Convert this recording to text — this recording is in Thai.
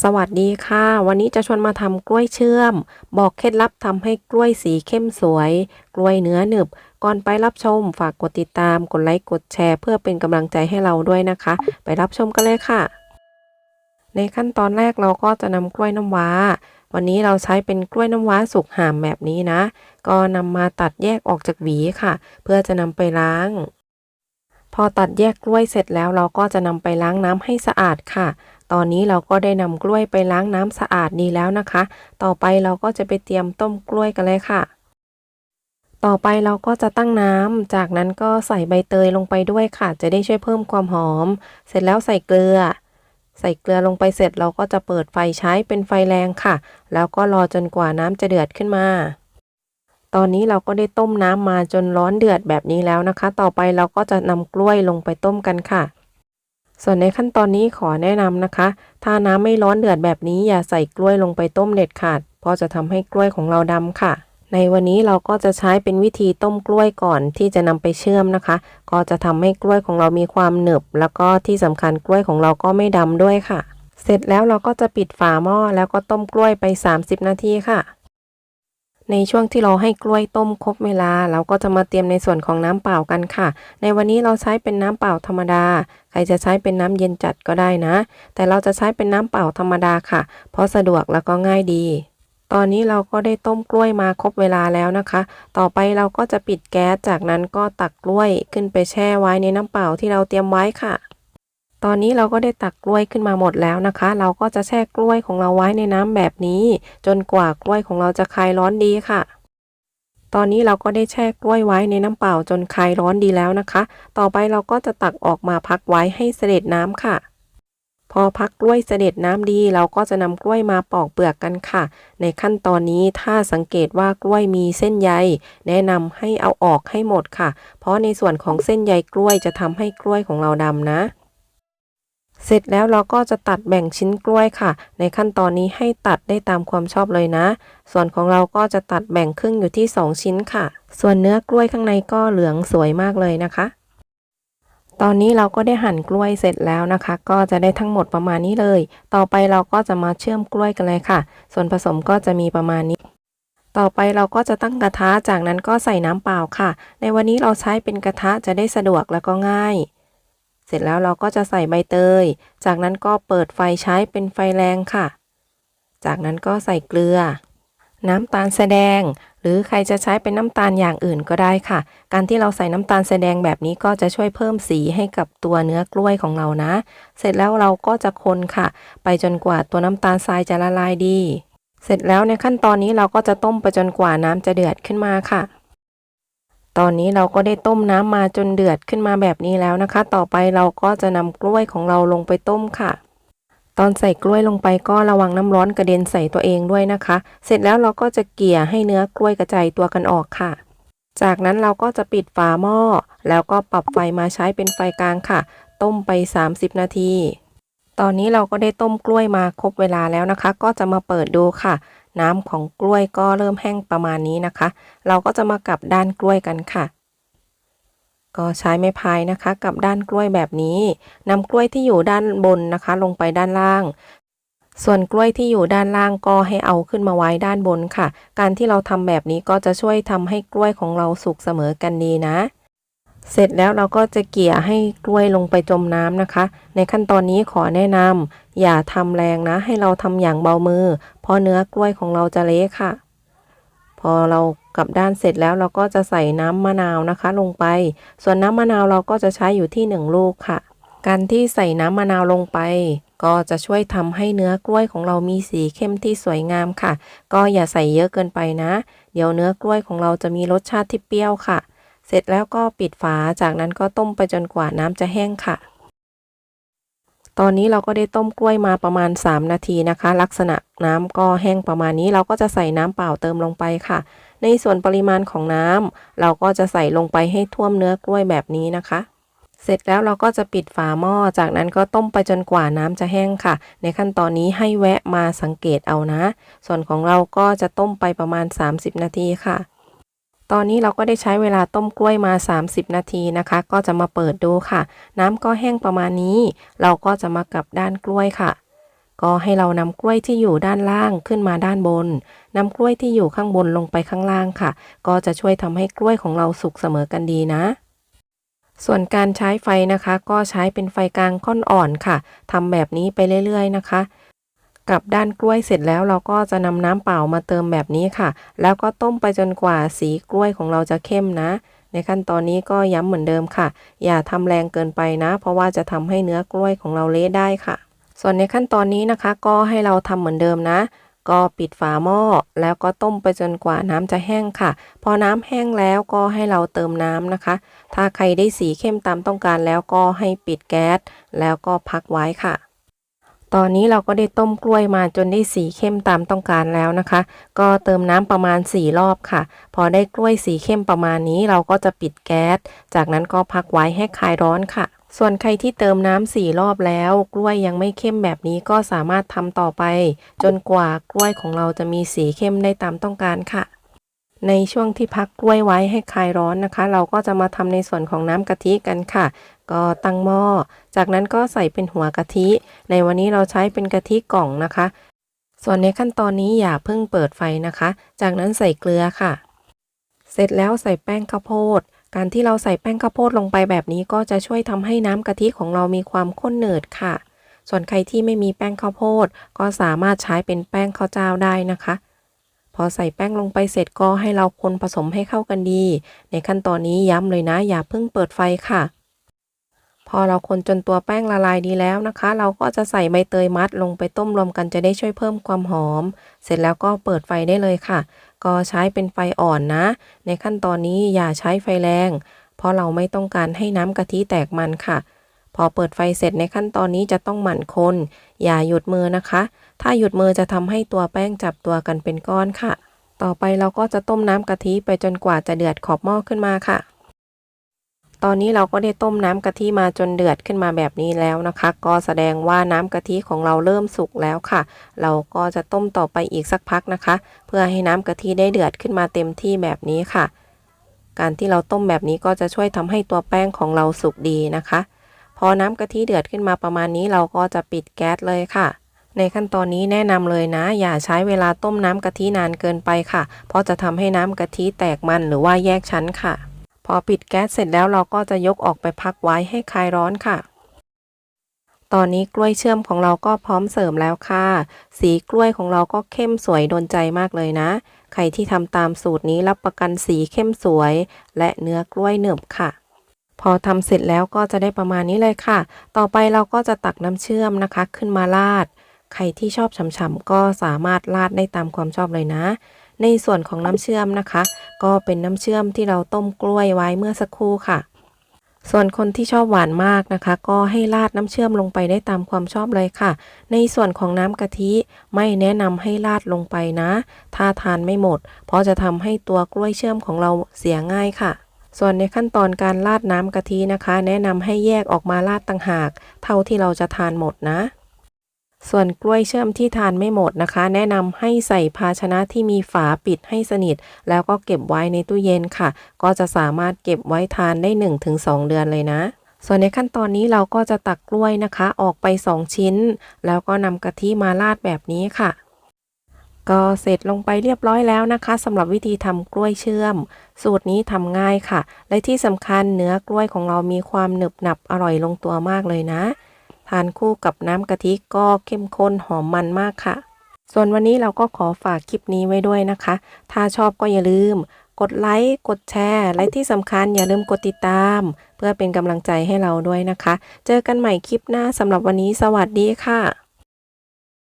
สวัสดีค่ะ วันนี้จะชวนมาทำกล้วยเชื่อม บอกเคล็ดลับทำให้กล้วยสีเข้มสวย กล้วยเนื้อหนึบ ก่อนไปรับชมฝากกดติดตาม กดไลค์กดแชร์ เพื่อเป็นกำลังใจให้เราด้วยนะคะ ไปรับชมกันเลยค่ะ ในขั้นตอนแรกเราก็จะนำกล้วยน้ำว้า วันนี้เราใช้เป็นกล้วยน้ำว้าสุกห่ามแบบนี้นะ ก็นำมาตัดแยกออกจากหวีค่ะ เพื่อจะนำไปล้าง พอตัดแยกกล้วยเสร็จแล้วเราก็จะนำไปล้างน้ำให้สะอาดค่ะ ตอนนี้เราก็ได้นำกล้วยไปล้างน้ำสะอาดดีแล้วนะคะ ต่อไปเราก็จะไปเตรียมต้มกล้วยกันเลยค่ะ ต่อไปเราก็จะตั้งน้ำ จากนั้นก็ใส่ใบเตยลงไปด้วยค่ะ จะได้ช่วยเพิ่มความหอม เสร็จแล้วใส่เกลือ ใส่เกลือลงไปเสร็จเราก็จะเปิดไฟใช้เป็นไฟแรงค่ะ แล้วก็รอจนกว่าน้ำจะเดือดขึ้นมาตอนนี้เราก็ได้ต้มน้ำมาจนร้อนเดือดแบบนี้แล้วนะคะ ต่อไปเราก็จะนำกล้วยลงไปต้มกันค่ะ ส่วนในขั้นตอนนี้ขอแนะนำนะคะ ถ้าน้ำไม่ร้อนเดือดแบบนี้อย่าใส่กล้วยลงไปต้มเด็ดขาด เพราะจะทำให้กล้วยของเราดำค่ะ ในวันนี้เราก็จะใช้เป็นวิธีต้มกล้วยก่อนที่จะนำไปเชื่อมนะคะ ก็จะทำให้กล้วยของเรามีความหนึบ แล้วก็ที่สำคัญกล้วยของเราก็ไม่ดำด้วยค่ะ เสร็จแล้วเราก็จะปิดฝาหม้อแล้วก็ต้มกล้วยไป 30 นาทีค่ะ ในช่วงที่เราให้กล้วยต้มครบเวลา เราก็จะมาเตรียมในส่วนของน้ำเปล่ากันค่ะ ในวันนี้เราใช้เป็นน้ำเปล่าธรรมดา ใครจะใช้เป็นน้ำเย็นจัดก็ได้นะ แต่เราจะใช้เป็นน้ำเปล่าธรรมดาค่ะ เพราะสะดวกแล้วก็ง่ายดี ตอนนี้เราก็ได้ต้มกล้วยมาครบเวลาแล้วนะคะ ต่อไปเราก็จะปิดแก๊สจากนั้นก็ตักกล้วยขึ้นไปแช่ไว้ในน้ำเปล่าที่เราเตรียมไว้ค่ะ ตอนนี้เราก็ได้ตักกล้วยขึ้นมาหมดแล้วนะคะ เราก็จะแช่กล้วยของเราไว้ในน้ำแบบนี้ จนกว่ากล้วยของเราจะคลายร้อนดีค่ะ ตอนนี้เราก็ได้แช่กล้วยไว้ในน้ำเปล่าจนคลายร้อนดีแล้วนะคะ ต่อไปเราก็จะตักออกมาพักไว้ให้เสด็จน้ำค่ะ พอพักกล้วยเสด็จน้ำดี เราก็จะนำกล้วยมาปอกเปลือกกันค่ะ ในขั้นตอนนี้ถ้าสังเกตว่ากล้วยมีเส้นใยแนะนำให้เอาออกให้หมดค่ะ เพราะในส่วนของเส้นใยกล้วยจะทำให้กล้วยของเราดำนะ เสร็จแล้วเราก็จะตัดแบ่งชิ้นกล้วยค่ะ ในขั้นตอนนี้ให้ตัดได้ตามความชอบเลยนะ ส่วนของเราก็จะตัดแบ่งครึ่งอยู่ที่ 2 ชิ้นค่ะ ส่วนเนื้อกล้วยข้างในก็เหลืองสวยมากเลยนะคะ ตอนนี้เราก็ได้หั่นกล้วยเสร็จแล้วนะคะ ก็จะได้ทั้งหมดประมาณนี้เลย ต่อไปเราก็จะมาเชื่อมกล้วยกันเลยค่ะ ส่วนผสมก็จะมีประมาณนี้ต่อไปเราก็จะตั้งกระทะจากนั้นก็ใส่น้ำเปล่าค่ะ ในวันนี้เราใช้เป็นกระทะจะได้สะดวกแล้วก็ง่าย สร็จแล้วเราก็จะใส่ใบเตย จากนั้นก็เปิดไฟใช้เป็นไฟแรงค่ะ จากนั้นก็ใส่เกลือ น้ำตาลแสดง หรือใครจะใช้เป็นน้ำตาลอย่างอื่นก็ได้ค่ะ การที่เราใส่น้ำตาลแสดงแบบนี้ก็จะช่วยเพิ่มสีให้กับตัวเนื้อกล้วยของเรานะ เสร็จแล้วเราก็จะคนค่ะ ไปจนกว่าตัวน้ำตาลทรายจะละลายดี เสร็จแล้วในขั้นตอนนี้เราก็จะต้มไปจนกว่าน้ำจะเดือดขึ้นมาค่ะ ตอนนี้เราก็ได้ต้มน้ำมาจนเดือดขึ้นมาแบบนี้แล้วนะคะ ต่อไปเราก็จะนำกล้วยของเราลงไปต้มค่ะ ตอนใส่กล้วยลงไปก็ระวังน้ำร้อนกระเด็นใส่ตัวเองด้วยนะคะ เสร็จแล้วเราก็จะเกี่ยให้เนื้อกล้วยกระจายตัวกันออกค่ะ จากนั้นเราก็จะปิดฝาหม้อ แล้วก็ปรับไฟมาใช้เป็นไฟกลางค่ะ ต้มไป 30 นาที ตอนนี้เราก็ได้ต้มกล้วยมาครบเวลาแล้วนะคะ ก็จะมาเปิดดูค่ะ น้ำของกล้วยก็เริ่มแห้งประมาณนี้นะคะ เราก็จะมากลับด้านกล้วยกันค่ะ ก็ใช้ไม้พายนะคะกลับด้านกล้วยแบบนี้นำกล้วยที่อยู่ด้านบนนะคะ ลงไปด้านล่าง ส่วนกล้วยที่อยู่ด้านล่างก็ให้เอาขึ้นมาไว้ด้านบนค่ะ การที่เราทำแบบนี้ก็จะช่วยทำให้กล้วยของเราสุกเสมอกันดีนะ เสร็จแล้วเราก็จะเกี่ยให้กล้วยลงไปจมน้ำนะคะ ในขั้นตอนนี้ขอแนะนำอย่าทำแรงนะ ให้เราทำอย่างเบามือ เพราะเนื้อกล้วยของเราจะเละค่ะ พอเรากลับด้านเสร็จแล้วเราก็จะใส่น้ำมะนาวนะคะ ลงไป ส่วนน้ำมะนาวเราก็จะใช้อยู่ที่หนึ่งลูกค่ะ การที่ใส่น้ำมะนาวลงไป ก็จะช่วยทำให้เนื้อกล้วยของเรามีสีเข้มที่สวยงามค่ะ ก็อย่าใส่เยอะเกินไปนะ เดี๋ยวเนื้อกล้วยของเราจะมีรสชาติที่เปรี้ยวค่ะ เสร็จแล้วก็ปิดฝาจากนั้นก็ต้มไปจนกว่าน้ำจะแห้งค่ะ ตอนนี้เราก็ได้ต้มกล้วยมาประมาณ 3 นาทีนะคะ ลักษณะน้ำก็แห้งประมาณนี้ เราก็จะใส่น้ำเปล่าเติมลงไปค่ะ ในส่วนปริมาณของน้ำเราก็จะใส่ลงไปให้ท่วมเนื้อกล้วยแบบนี้นะคะเสร็จแล้วเราก็จะปิดฝาหม้อ จากนั้นก็ต้มไปจนกว่าน้ำจะแห้งค่ะ ในขั้นตอนนี้ให้แวะมาสังเกตเอานะ ส่วนของเราก็จะต้มไปประมาณ 30 นาทีค่ะ ตอนนี้เราก็ได้ใช้เวลาต้มกล้วยมา 30 นาทีนะคะ ก็จะมาเปิดดูค่ะ น้ำก็แห้งประมาณนี้ เราก็จะมากลับด้านกล้วยค่ะ ก็ให้เรานำกล้วยที่อยู่ด้านล่างขึ้นมาด้านบนนำกล้วยที่อยู่ข้างบนลงไปข้างล่างค่ะ ก็จะช่วยทำให้กล้วยของเราสุกเสมอกันดีนะส่วนการใช้ไฟนะคะ ก็ใช้เป็นไฟกลางค่อนอ่อนค่ะทำแบบนี้ไปเรื่อยๆนะคะ กับด้านกล้วยเสร็จแล้วเราก็จะนำน้ำเปล่ามาเติมแบบนี้ค่ะ แล้วก็ต้มไปจนกว่าสีกล้วยของเราจะเข้มนะ ในขั้นตอนนี้ก็ย้ำเหมือนเดิมค่ะ อย่าทำแรงเกินไปนะ เพราะว่าจะทำให้เนื้อกล้วยของเราเละได้ค่ะ ส่วนในขั้นตอนนี้นะคะ ก็ให้เราทำเหมือนเดิมนะก็ปิดฝาหม้อแล้วก็ต้มไปจนกว่าน้ำจะแห้งค่ะ พอน้ำแห้งแล้วก็ให้เราเติมน้ำนะคะ ถ้าใครได้สีเข้มตามต้องการแล้วก็ให้ปิดแก๊สแล้วก็พักไว้ค่ะ ตอนนี้เราก็ได้ต้มกล้วยมาจนได้สีเข้มตามต้องการแล้วนะคะ ก็เติมน้ำประมาณ 4 รอบค่ะ พอได้กล้วยสีเข้มประมาณนี้เราก็จะปิดแก๊ส จากนั้นก็พักไว้ให้คลายร้อนค่ะ ส่วนใครที่เติมน้ำสี่รอบแล้ว กล้วยยังไม่เข้มแบบนี้ก็สามารถทำต่อไป จนกว่ากล้วยของเราจะมีสีเข้มได้ตามต้องการค่ะ ในช่วงที่พักกล้วยไว้ให้คลายร้อนนะคะ เราก็จะมาทำในส่วนของน้ำกะทิกันค่ะ ก็ตั้งหม้อ จากนั้นก็ใส่เป็นหัวกะทิ ในวันนี้เราใช้เป็นกะทิกล่องนะคะ ส่วนในขั้นตอนนี้อย่าเพิ่งเปิดไฟนะคะ จากนั้นใส่เกลือค่ะ เสร็จแล้วใส่แป้งข้าวโพด การที่เราใส่แป้งข้าวโพดลงไปแบบนี้ก็จะช่วยทำให้น้ำกะทิของเรามีความข้นหนืดค่ะ ส่วนใครที่ไม่มีแป้งข้าวโพด ก็สามารถใช้เป็นแป้งข้าวเจ้าได้นะคะ พอใส่แป้งลงไปเสร็จก็ให้เราคนผสมให้เข้ากันดี ในขั้นตอนนี้ย้ำเลยนะ อย่าเพิ่งเปิดไฟค่ะ พอเราคนจนตัวแป้งละลายดีแล้วนะคะ เราก็จะใส่ใบเตยมัดลงไปต้มรวมกันจะได้ช่วยเพิ่มความหอม เสร็จแล้วก็เปิดไฟได้เลยค่ะ ก็ใช้เป็นไฟอ่อนนะ ในขั้นตอนนี้อย่าใช้ไฟแรง เพราะเราไม่ต้องการให้น้ำกะทิแตกมันค่ะพอเปิดไฟเสร็จในขั้นตอนนี้จะต้องหมั่นคน อย่าหยุดมือนะคะ ถ้าหยุดมือจะทำให้ตัวแป้งจับตัวกันเป็นก้อนค่ะ ต่อไปเราก็จะต้มน้ำกะทิไปจนกว่าจะเดือดขอบหม้อขึ้นมาค่ะ ตอนนี้เราก็ได้ต้มน้ำกะทิมาจนเดือดขึ้นมาแบบนี้แล้วนะคะ ก็แสดงว่าน้ำกะทิของเราเริ่มสุกแล้วค่ะ เราก็จะต้มต่อไปอีกสักพักนะคะ เพื่อให้น้ำกะทิได้เดือดขึ้นมาเต็มที่แบบนี้ค่ะ การที่เราต้มแบบนี้ก็จะช่วยทำให้ตัวแป้งของเราสุกดีนะคะ อน้ำกะทิเดือดขึ้นมาประมาณนี้เราก็จะปิดแก๊สเลยค่ะ ในขั้นตอนนี้แนะนำเลยนะ อย่าใช้เวลาต้มน้ำกะทินานเกินไปค่ะ เพราะจะทำให้น้ำกะทิแตกมันหรือว่าแยกชั้นค่ะ พอปิดแก๊สเสร็จแล้วเราก็จะยกออกไปพักไว้ให้คลายร้อนค่ะตอนนี้กล้วยเชื่อมของเราก็พร้อมเสร์ฟแล้วค่ะ สีกล้วยของเราก็เข้มสวยโดนใจมากเลยนะ ใครที่ทำตามสูตรนี้รับประกันสีเข้มสวย และเนื้อกล้วยหนึบค่ะ พอทำเสร็จแล้วก็จะได้ประมาณนี้เลยค่ะ ต่อไปเราก็จะตักน้ำเชื่อมนะคะ ขึ้นมาราด ใครที่ชอบฉ่ำๆก็สามารถราดได้ตามความชอบเลยนะ ในส่วนของน้ำเชื่อมนะคะ ก็เป็นน้ำเชื่อมที่เราต้มกล้วยไว้เมื่อสักครู่ค่ะ ส่วนคนที่ชอบหวานมากนะคะ ก็ให้ราดน้ำเชื่อมลงไปได้ตามความชอบเลยค่ะ ในส่วนของน้ำกะทิไม่แนะนำให้ราดลงไปนะ ถ้าทานไม่หมด เพราะจะทำให้ตัวกล้วยเชื่อมของเราเสียง่ายค่ะ ส่วนในขั้นตอนการราดน้ำกะทินะคะ แนะนำให้แยกออกมาราดต่างหาก เท่าที่เราจะทานหมดนะ ส่วนกล้วยเชื่อมที่ทานไม่หมดนะคะ แนะนำให้ใส่ภาชนะที่มีฝาปิดให้สนิท แล้วก็เก็บไว้ในตู้เย็นค่ะ ก็จะสามารถเก็บไว้ทานได้ 1-2 เดือนเลยนะส่วนในขั้นตอนนี้เราก็จะตักกล้วยนะคะ ออกไป 2 ชิ้น แล้วก็นำกะทิมาราดแบบนี้ค่ะ ก็เสร็จลงไปเรียบร้อยแล้วนะคะสำหรับวิธีทำกล้วยเชื่อม สูตรนี้ทำง่ายค่ะ และที่สำคัญเนื้อกล้วยของเรามีความหนึบหนับอร่อยลงตัวมากเลยนะ ทานคู่กับน้ำกะทิก็เข้มข้นหอมมันมากค่ะ ส่วนวันนี้เราก็ขอฝากคลิปนี้ไว้ด้วยนะคะ ถ้าชอบก็อย่าลืม กดไลค์กดแชร์และที่สำคัญอย่าลืมกดติดตาม เพื่อเป็นกำลังใจให้เราด้วยนะคะ เจอกันใหม่คลิปหน้าสำหรับวันนี้ สวัสดีค่ะ